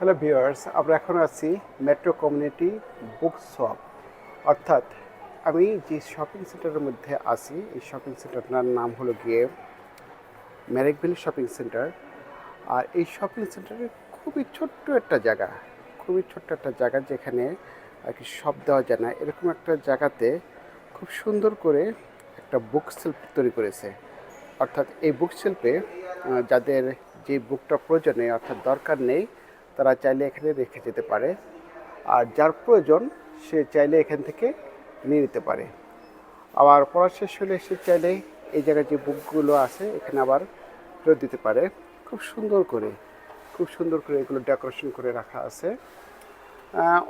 Hello viewers, আমরা এখন আছি মেট্রো কমিউনিটি বুক শপ। অর্থাৎ আমি যে শপিং সেন্টারের মধ্যে আছি, এই শপিং সেন্টারটার নাম হলো গিয়ে ম্যারেকভিল শপিং সেন্টার। আর এই শপিং সেন্টারে খুবই ছোট্ট একটা জায়গা, খুবই ছোট্ট একটা জায়গা যেখানে আর কি সব দেওয়া যায় না। এরকম একটা জায়গাতে খুব সুন্দর করে একটা বুক সেলফ তৈরি করেছে। অর্থাৎ এই বুক শিল্পে যাদের যে বুকটা প্রয়োজনে অর্থাৎ দরকার নেই তারা চাইলে এখানে রেখে যেতে পারে। আর যার প্রয়োজন সে চাইলে এখান থেকে নিয়ে নিতে পারে। আবার পড়া শেষ হলে সে চাইলে এই জায়গায় যে বুকগুলো আছে, এখানে আবার ফেরত দিতে পারে। খুব সুন্দর করে, খুব সুন্দর করে এগুলো ডেকোরেশন করে রাখা আছে।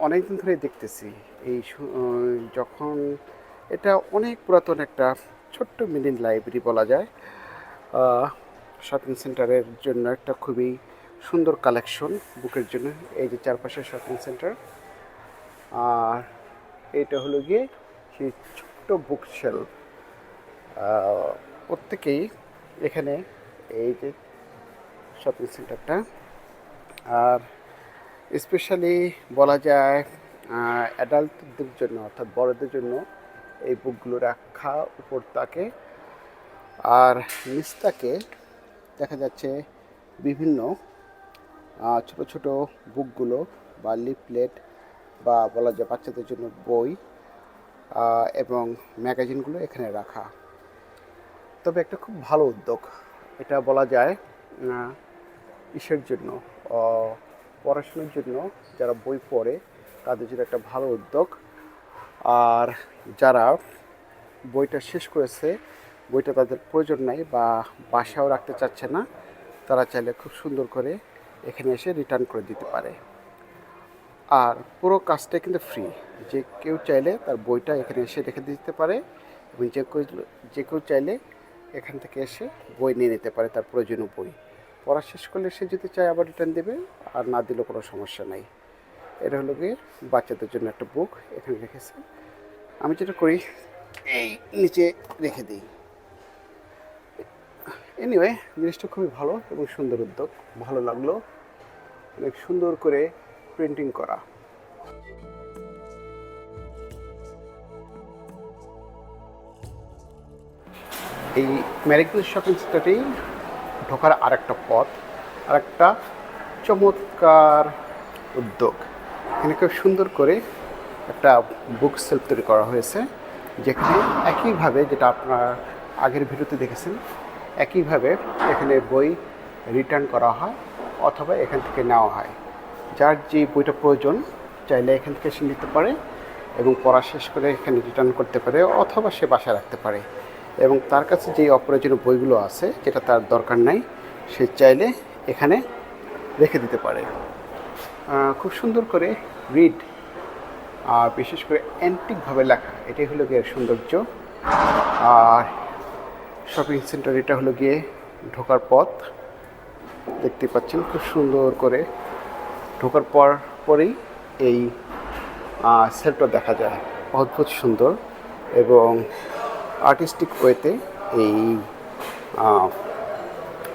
অনেক দিন ধরে দেখতেছি এই যখন এটা অনেক পুরাতন একটা ছোট্ট মিনি লাইব্রেরি বলা যায় শপিং সেন্টারের জন্য একটা খুবই সুন্দর কালেকশন বুকের জন্য। এই যে চারপাশে শপিং সেন্টার আর এটা হলো গিয়ে সেই ছোট্ট বুক শেলফ প্রত্যেকেই এখানে এই যে শপিং সেন্টারটা আর স্পেশালি বলা যায় অ্যাডাল্টদের জন্য অর্থাৎ বড়দের জন্য এই বুকগুলো রাখা উপর তাকে। আর নিচটাকে দেখা যাচ্ছে বিভিন্ন ছোট ছোট বুকগুলো বা লিফলেট বা বলা যায় বাচ্চাদের জন্য বই এবং ম্যাগাজিনগুলো এখানে রাখা। তবে একটা খুব ভালো উদ্যোগ। এটা বলা যায় ইসের জন্য পড়াশোনার জন্য যারা বই পড়ে তাদের জন্য একটা ভালো উদ্যোগ। আর যারা বইটা শেষ করেছে, বইটা তাদের প্রয়োজন নাই বা বাসাও রাখতে চাচ্ছে না, তারা চাইলে খুব সুন্দর করে এখানে এসে রিটার্ন করে দিতে পারে। আর পুরো কাজটা কিন্তু ফ্রি যে কেউ চাইলে তার বইটা এখানে এসে রেখে দিতে পারে এবং যে কেউ যে কেউ চাইলে এখান থেকে এসে বই নিয়ে নিতে পারে তার প্রয়োজনীয় বই। পড়া শেষ করলে সে যদি চায় আবার রিটার্ন দেবে, আর না দিলেও কোনো সমস্যা নাই। এটা হলো গিয়ে বাচ্চাদের জন্য একটা বুক এখানে রেখেছে। আমি যেটা করি, এই নিচে রেখে দিই। এনিওয়ে জিনিসটা খুবই ভালো এবং সুন্দর উদ্যোগ। ভালো লাগল। অনেক সুন্দর করে প্রিন্টিং করা। এই ম্যারিকুল শপিং সেন্টারটি ঢোকার আরেকটা পথ, আরেকটা চমৎকার উদ্যোগ। এখানে খুব সুন্দর করে একটা বুক সেলফ তৈরি করা হয়েছে, যেখানে একইভাবে যেটা আপনারা আগের ভিডিওতে দেখেছেন, একইভাবে এখানে বই রিটার্ন করা হয়। অথবা এখান থেকে নেওয়া হয়। যার যে বইটা প্রয়োজন, চাইলে এখান থেকে সে নিতে পারে এবং পড়া শেষ করে এখানে রিটার্ন করতে পারে অথবা সে বাসায় রাখতে পারে। এবং তার কাছে যে অপ্রয়োজনীয় বইগুলো আছে, যেটা তার দরকার নাই, সে চাইলে এখানে রেখে দিতে পারে। খুব সুন্দর করে রিড আর বিশেষ করে অ্যান্টিকভাবে লেখা, এটাই হলো গিয়ে সৌন্দর্য। আর শপিং সেন্টার এটা হলো গিয়ে ঢোকার পথ। দেখতে পাচ্ছেন, খুব সুন্দর করে ঢোকার পর পরেই এই সেলটা দেখা যায়। অদ্ভুত সুন্দর এবং আর্টিস্টিক ওয়েতে এই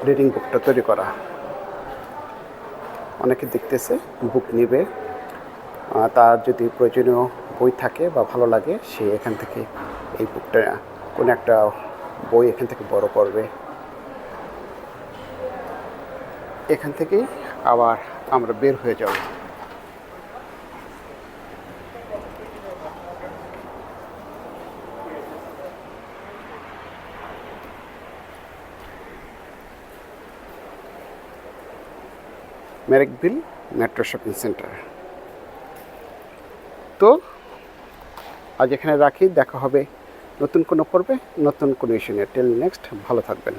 রিডিং বুকটা তৈরি করা। অনেকে দেখতেছে বুক নেবে। তার যদি প্রয়োজনীয় বই থাকে বা ভালো লাগে, সে এখান থেকে এই বুকটা কোনো একটা বই এখান থেকে বড় করবে। এখান থেকেই আবার আমরা বের হয়ে যাব। Merrickville metro shopping centre. তো, আজ এখানে রাখি, দেখা হবে নতুন কোনো পর্বে, নতুন কোনো ইস্যু নিয়ে। টেল নেক্সট, ভালো থাকবেন।